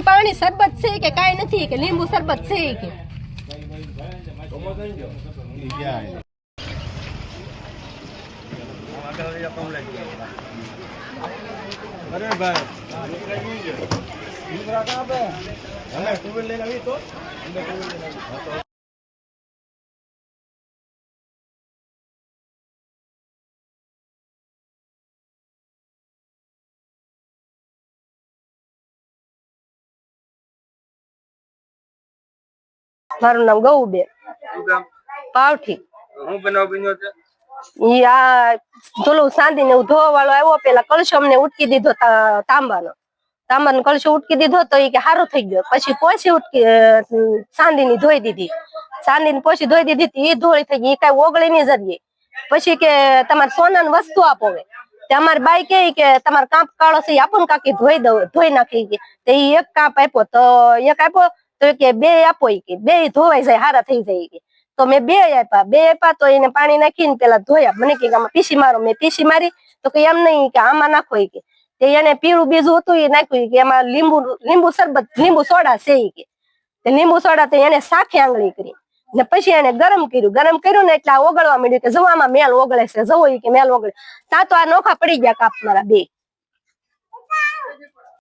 લીંબુ પાણી શરબત છે કે કાંઈ નથી કે લીંબુ શરબત છે કે? અરે ભાઈ મારું નામ ગૌબેન. પાવઠી. હું બનાવ બન્યો છે? ઈ આ ધોલું સાંધી ને ધોવા વાળો આવ્યો પેલા કળશો અમને ઉટકી દીધો તા- તાંબાનો. તાંબાનો કળશો ઉટકી દીધો તો કે સારું થઈ ગયો. પછી પોછી ઉટકી સાંધી ની ધોઈ દીધી. સાંધી ની પોછી ધોઈ દીધી તી ઈ ધોળી થઈ ગઈ એ કઈ ઓગળી ની જરીએ પછી કે તમારે સોનાની વસ્તુ આપો તે અમારી બાઈ કે કે તમારે કાંપ કાળો છે આપો ને કાકી ધોઈ દઉં ધોઈ નાખી તે ઈ એક કાપ આપ્યો તો એક આપ્યો તો કે બે આપો કે, બે ધોવાઈ જાય, હારા થઈ જાય કે. તો મેં બે આપ્યા બે આપ્યા તો એને પાણી નાખીને પેલા ધોયા. મને કે આમાં પીસી મારો, મેં પીસી મારી. તો કે એમ નહીં કે આમાં નાખો કે. તે એને પીળું બીજું હતું એ નાખ્યું કે, એમાં લીંબુ લીંબુ શરબત, લીંબુ સોડા છે કે. લીંબુ સોડા તો એને સાખે આંગળી કરી. ને પછી એને ગરમ કર્યું. ગરમ કર્યું ને એટલે ઓગળવા માંડ્યું કે જવામાં મેલ ઓગળે છે, જવો કે મેલ ઓગળે. તા તો આ નોખા પડી ગયા કાપ મારા બે.